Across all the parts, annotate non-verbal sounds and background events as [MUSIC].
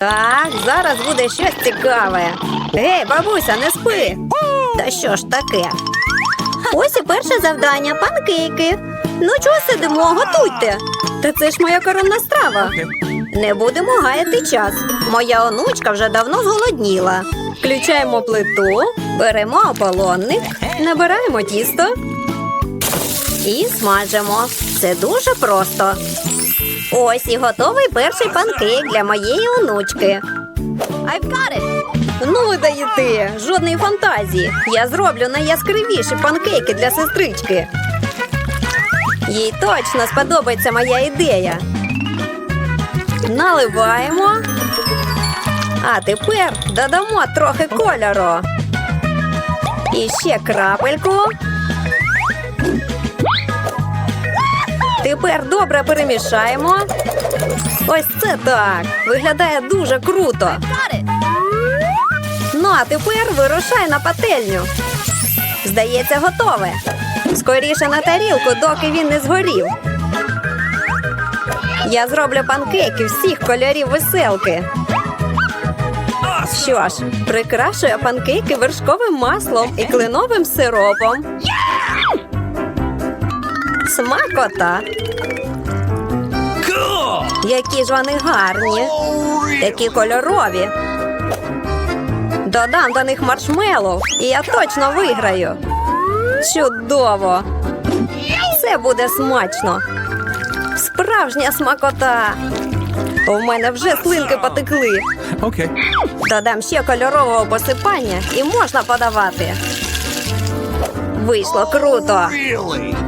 Так, зараз буде щось цікаве. Гей, бабуся, не спи. Та що ж таке? Ось і перше завдання панкейки. Ну чого сидимо, готуйте. Та це ж моя коронна страва. Не будемо гаяти час. Моя онучка вже давно зголодніла. Включаємо плиту, беремо ополонник, набираємо тісто і смажимо. Це дуже просто. Ось і готовий перший панкейк для моєї онучки. I've got it! Ну ви даєте, жодної фантазії. Я зроблю найяскравіші панкейки для сестрички. Їй точно сподобається моя ідея. Наливаємо. А тепер додамо трохи кольору. І ще крапельку. Тепер добре перемішаємо. Ось це так. Виглядає дуже круто. Ну, а тепер вирушай на пательню. Здається, готове. Скоріше на тарілку, доки він не згорів. Я зроблю панкейки всіх кольорів веселки. Що ж, прикрашую панкейки вершковим маслом і кленовим сиропом. Смакота. Які ж вони гарні, такі кольорові. Додам до них маршмеллоу, і я точно виграю. Чудово! Це буде смачно. Справжня смакота. У мене вже слинки потекли. Okay. Додам ще кольорового посипання і можна подавати. Вийшло круто. Really?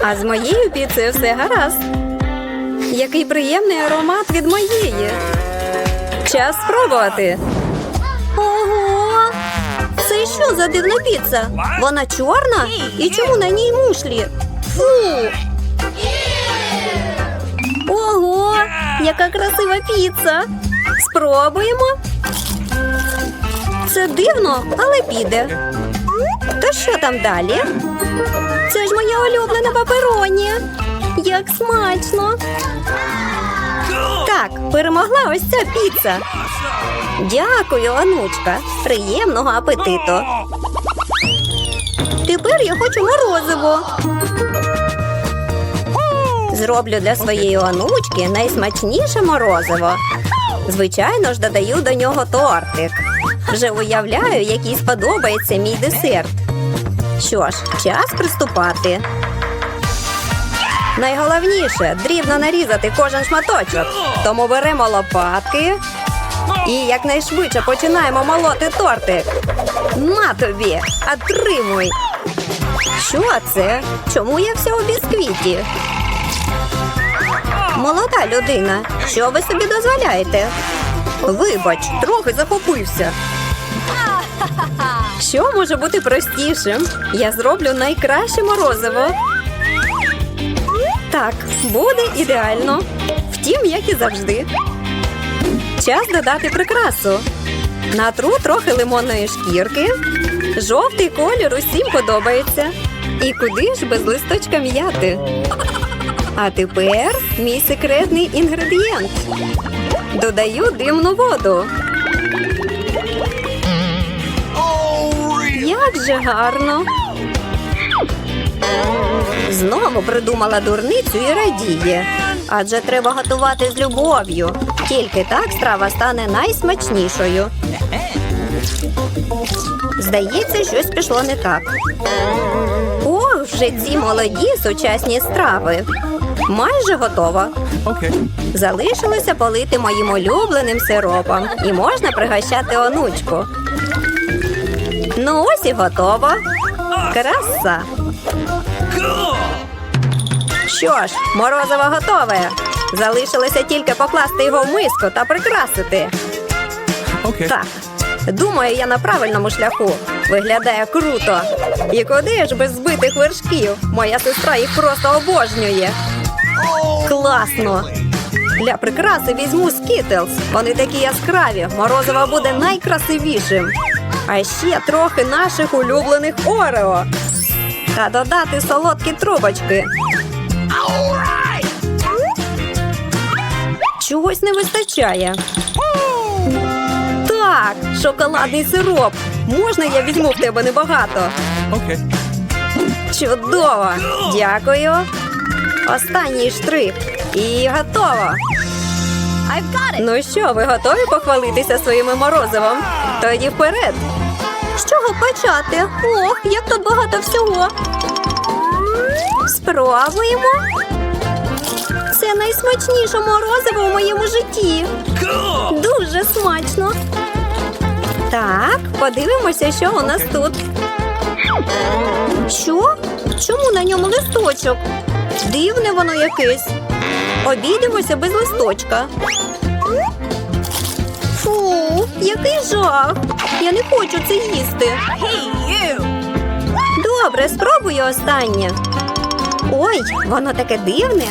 А з моєю піцею все гаразд. Який приємний аромат від моєї. Час спробувати. Ого! Це що за дивна піца? Вона чорна? І чому на ній мушлі? Фу! Ого! Яка красива піца! Спробуємо. Це дивно, але піде. То що там далі? Це ж моя улюблена папероні. Як смачно! Так, перемогла ось ця піца. Дякую, онучка. Приємного апетиту. Тепер я хочу морозиво. Зроблю для своєї онучки найсмачніше морозиво. Звичайно ж, додаю до нього тортик. Вже уявляю, який сподобається мій десерт. Що ж, час приступати. Найголовніше дрібно нарізати кожен шматочок. Тому беремо лопатки і якнайшвидше починаємо молоти тортик. На тобі, отримуй. Що це? Чому я вся у бісквіті? Молода людина, що ви собі дозволяєте? Вибач, трохи захопився. Що може бути простішим? Я зроблю найкраще морозиво. Так, буде ідеально. Втім, як і завжди. Час додати прикрасу. Натру трохи лимонної шкірки. Жовтий колір усім подобається. І куди ж без листочка м'яти? А тепер мій секретний інгредієнт. Додаю димну воду. Як же гарно. Знову придумала дурницю і радіє. Адже треба готувати з любов'ю. Тільки так страва стане найсмачнішою. Здається, щось пішло не так. Ох, вже ці молоді сучасні страви. Майже готова. Okay. Залишилося полити моїм улюбленим сиропом і можна пригощати онучку. Ну ось і готово. Краса. Що ж, морозиво готове. Залишилося тільки покласти його в миску та прикрасити. Okay. Так, думаю, я на правильному шляху. Виглядає круто. І куди ж без збитих вершків? Моя сестра їх просто обожнює. Класно! Для прикраси візьму скітлз. Вони такі яскраві. Морозиво буде найкрасивішим. А ще трохи наших улюблених Орео. Та додати солодкі трубочки. Чогось не вистачає. Так, шоколадний сироп. Можна я візьму в тебе небагато? Okay. Чудово! Дякую. Останній штрих. І готово. Ну що, ви готові похвалитися своїми морозивом? Тоді вперед. З чого почати? Ох, як тут багато всього. Спробуємо. Це найсмачніше морозиво в моєму житті. Дуже смачно. Так, подивимося, що у нас тут. Що? Чому на ньому листочок? Дивне воно якесь. Обійдемося без листочка. Який жах. Я не хочу це їсти. Добре, спробую останнє. Ой, воно таке дивне,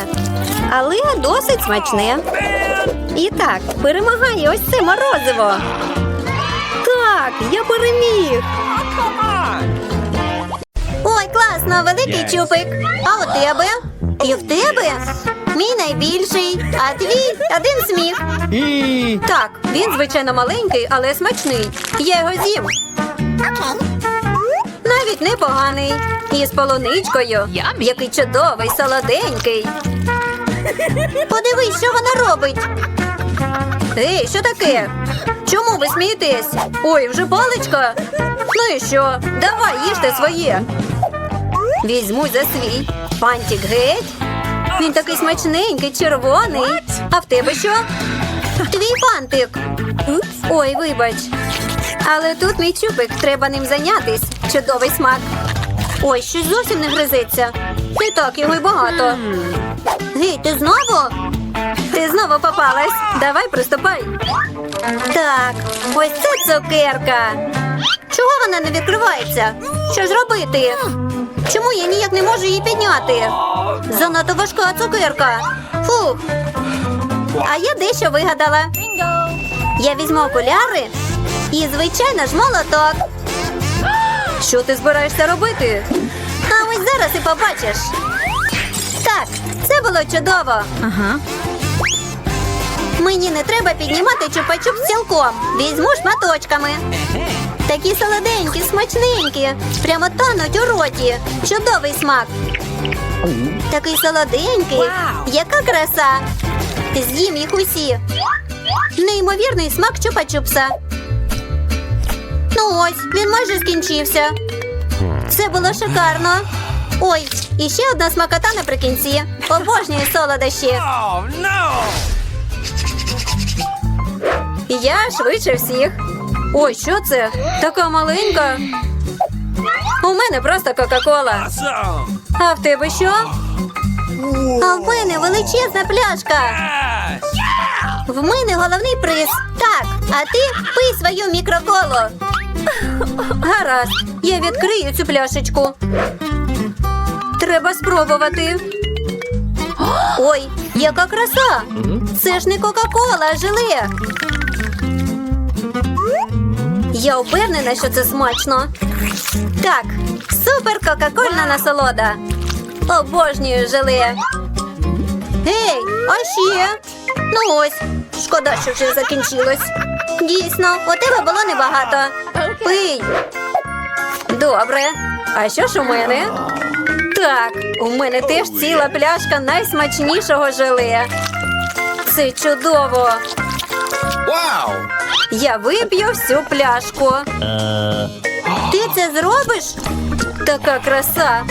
але досить смачне. І так, перемагає ось це морозиво. Так, я переміг. Ой, класно, великий Yes. чупик. А у тебе? І в тебе? Мій найбільший, а твій один сміх. Так, він звичайно маленький, але смачний. Я його з'їм. Навіть непоганий. І з полуничкою. Який чудовий, солоденький. Подивись, що вона робить. Ей, що таке? Чому ви смієтесь? Ой, вже паличка. Ну і що? Давай їжте своє. Візьму за свій. Пантик геть. Він такий смачненький, червоний. А в тебе що? Твій фантик. Ой, вибач. Але тут мій чупик, треба ним зайнятись. Чудовий смак. Ой, щось зовсім не гризеться. Не так його й багато. Гей, ти знову? Ти знову попалась. Давай, приступай. Так, ось це цукерка. Чого вона не відкривається? Що ж робити? Чому я ніяк не можу її підняти? Занадто важка цукерка. Фух. А я дещо вигадала. Я візьму окуляри і, звичайно ж, молоток. Що ти збираєшся робити? А ось зараз і побачиш. Так, це було чудово. Ага. Мені не треба піднімати чупа-чуп цілком. Візьму шматочками. Такі солоденькі, смачненькі. Прямо тануть у роті. Чудовий смак. Такий солоденький. Яка краса. З'їм їх усі. Неймовірний смак чупа-чупса. Ну ось, він майже скінчився. Це було шикарно. Ой, і ще одна смакота наприкінці. Обожнюю солодощі. Oh no! Я швидше всіх. Ой, що це? Така маленька. У мене просто Кока-Кола. А в тебе що? А в мене величезна пляшка. В мене головний приз. Так, а ти пий свою мікроколу. Гаразд, я відкрию цю пляшечку. Треба спробувати. Ой, яка краса! Це ж не Кока-Кола, а желе. Я впевнена, що це смачно. Так, супер кока-кольна насолода. Обожнюю желе. Гей, а ще? Ну ось, шкода, що вже закінчилось. Дійсно, у тебе було небагато. Пий. Добре. А що ж у мене? Так, у мене теж ціла пляшка найсмачнішого желе. Це чудово. Wow! Я вип'ю всю пляшку. Ти це зробиш? Така краса.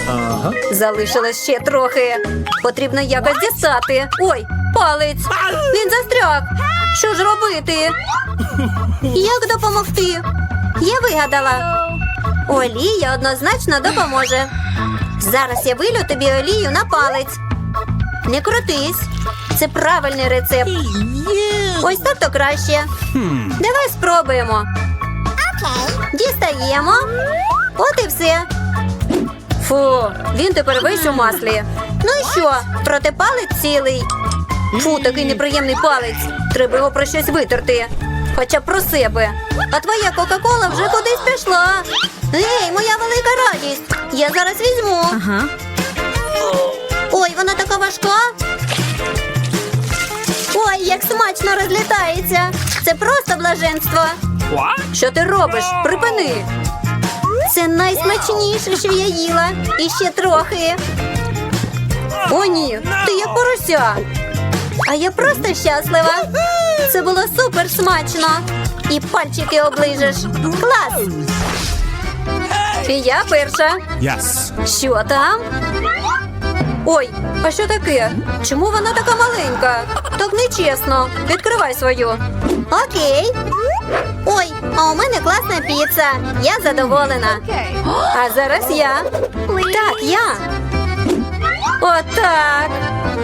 Залишилось ще трохи. Потрібно якось дістати. Ой, палець. Він застряг. Що ж робити? Як допомогти? Я вигадала. Олія однозначно допоможе. Зараз я вилю тобі олію на палець. Не крутись. Це правильний рецепт. Ось так то краще. Давай спробуємо. Дістаємо. От і все. Фу, він тепер весь у маслі. Ну і що? Проте палець цілий. Фу, такий неприємний палець. Треба його про щось витерти. Хоча б про себе. А твоя Кока-Кола вже кудись пішла. Ей, моя велика радість. Я зараз візьму. Ага. Ой, вона така важка. Ой, як смачно розлітається. Це просто блаженство. Що ти робиш? Припини. Це найсмачніше, що я їла. І ще трохи. О, ні, ти як порося. А я просто щаслива. Це було супер смачно. І пальчики оближеш. Клас! І я перша. Yes. Що там? Ой, а що таке? Чому вона така маленька? Так нечесно. Відкривай свою. Окей. Ой, а у мене класна піца. Я задоволена. А зараз я. Так, я. Отак.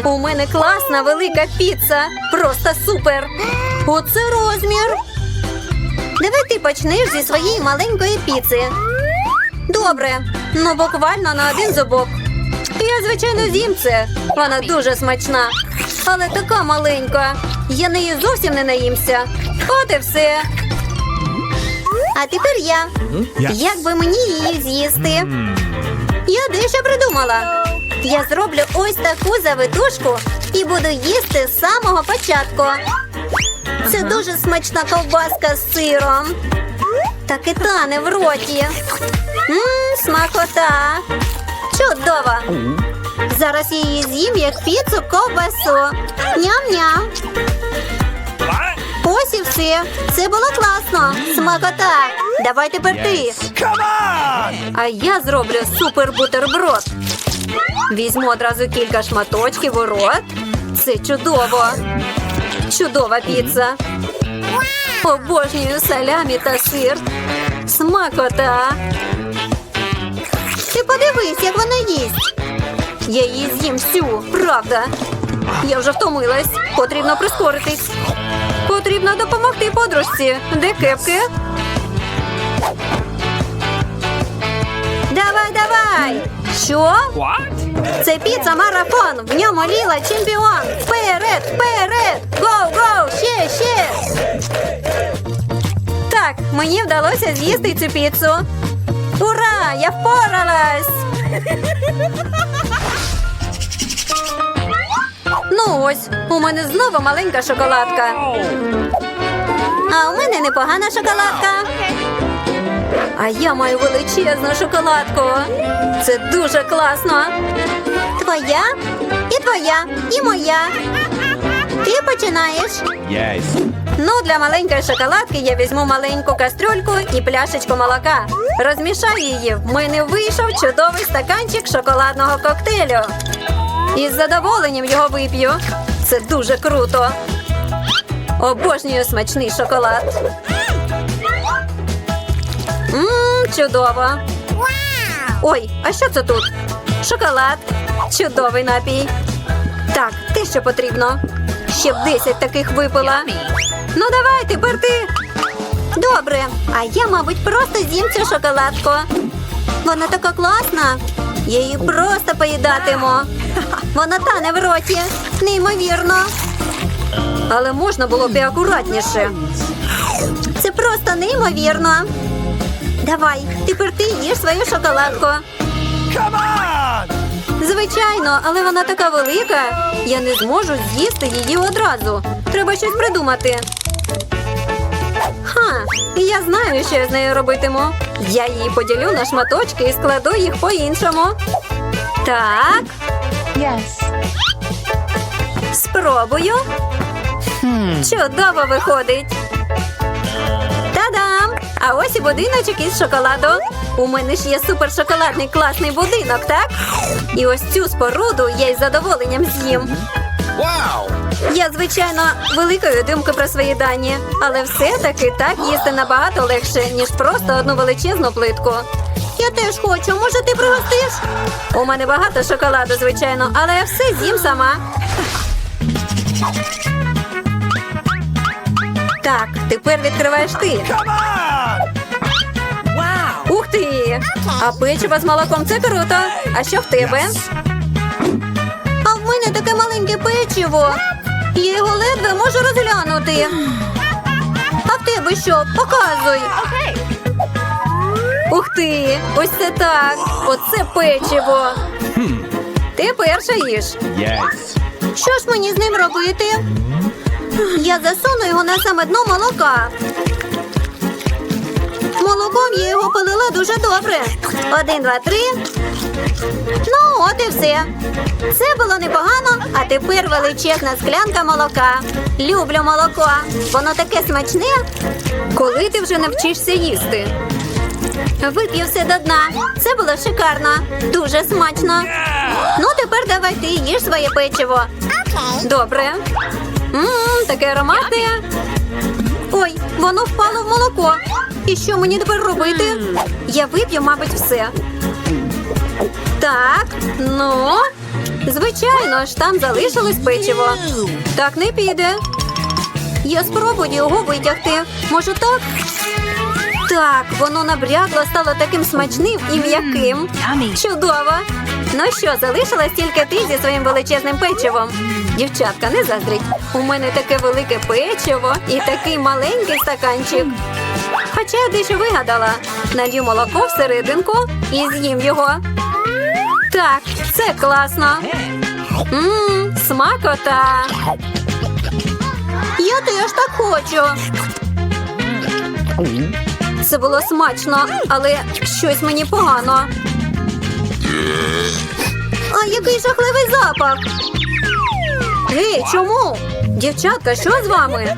У мене класна велика піца. Просто супер. Оце розмір. Давай ти почнеш зі своєї маленької піци. Добре, ну буквально на один зубок. Я, звичайно, з'їм це. Вона дуже смачна, але така маленька. Я неї зовсім не наїмся. От і все. А тепер я. Як би мені її з'їсти? Я дещо придумала. Я зроблю ось таку завитушку і буду їсти з самого початку. Це дуже смачна ковбаска з сиром. Так і тане в роті. Смакота. Чудово. Зараз я її з'їм як піцу ковбасу. Ням-ням. Ось і все. Це було класно. Смакота. Давай тепер ти. А я зроблю супер бутерброд. Візьму одразу кілька шматочків у рот. Це чудово. Чудова піца. Обожнюю салямі та сир. Смакота. Ти подивись, як вона їсть. Я її з'їм всю, правда. Я вже втомилась. Потрібно прискоритись. Потрібно допомогти подружці. Де кепки? Давай, давай! Що? Це піца марафон. В ньому ліла чемпіон. Вперед, вперед! Гоу, гоу! Ще, ще! Так, мені вдалося з'їсти цю піцу. Ура! Я впоралась! [LAUGHS] Ну ось, у мене знову маленька шоколадка. А у мене непогана шоколадка. А я маю величезну шоколадку. Це дуже класно. Твоя, і твоя, і моя. Ти починаєш. Yes. Ну, для маленької шоколадки я візьму маленьку кастрюльку і пляшечку молока. Розмішаю її. В мене вийшов чудовий стаканчик шоколадного коктейлю. І з задоволенням його вип'ю. Це дуже круто. Обожнюю смачний шоколад. Мм, чудово. Ой, а що це тут? Шоколад. Чудовий напій. Так, те, що потрібно. Ще б 10 таких випила. Ну давай, тепер ти. Добре, а я, мабуть, просто з'їм цю шоколадку. Вона така класна. Я її просто поїдатиму. Вона тане в роті. Неймовірно. Але можна було б і акуратніше. Це просто неймовірно. Давай, тепер ти їж свою шоколадку. Звичайно, але вона така велика. Я не зможу з'їсти її одразу. Треба щось придумати. Ха, я знаю, що я з нею робитиму. Я її поділю на шматочки і складу їх по-іншому. Так, Yes. спробую. Чудово виходить. Та-дам! А ось і будиночок із шоколаду. У мене ж є супершоколадний класний будинок, так? І ось цю споруду я із задоволенням з'їм. Wow! Я, звичайно, великої думки про свої дані, але все-таки так їсти набагато легше, ніж просто одну величезну плитку. Я теж хочу, може, ти пригостиш? У мене багато шоколаду, звичайно, але я все з'їм сама. Так, тепер відкриваєш ти. Ух ти! А печиво з молоком це круто. А що в тебе? А в мене таке маленьке печиво. Я його ледве можу розглянути. А в тебе що? Показуй. Ух ти! Ось це так! Оце печиво. Ти перша їж. Yes. Що ж мені з ним робити? Я засуну його на саме дно молока. Молоком я його полила дуже добре. Один, два, три. Ну, от і все. Це було непогано, а тепер величезна склянка молока. Люблю молоко. Воно таке смачне. Коли ти вже навчишся їсти? Вип'ю все до дна. Це було шикарно. Дуже смачно. Ну, тепер давай ти їж своє печиво. Добре. Ммм, таке ароматне. Ой, воно впало в молоко. І що мені тепер робити? Я вип'ю, мабуть, все. Так, ну. Звичайно ж, там залишилось печиво. Так не піде. Я спробую його витягти. Може так? Так, воно набрядло, стало таким смачним і м'яким. Чудово. Ну що, залишилась тільки ти зі своїм величезним печивом. Дівчатка, не заздріть. У мене таке велике печиво і такий маленький стаканчик. Хоча я дещо вигадала. Налью молоко всерединку і з'їм його. Так, це класно. Мм, смакота. Я теж так хочу. Це було смачно, але щось мені погано. А який жахливий запах. Гей, чому? Дівчатка, що з вами?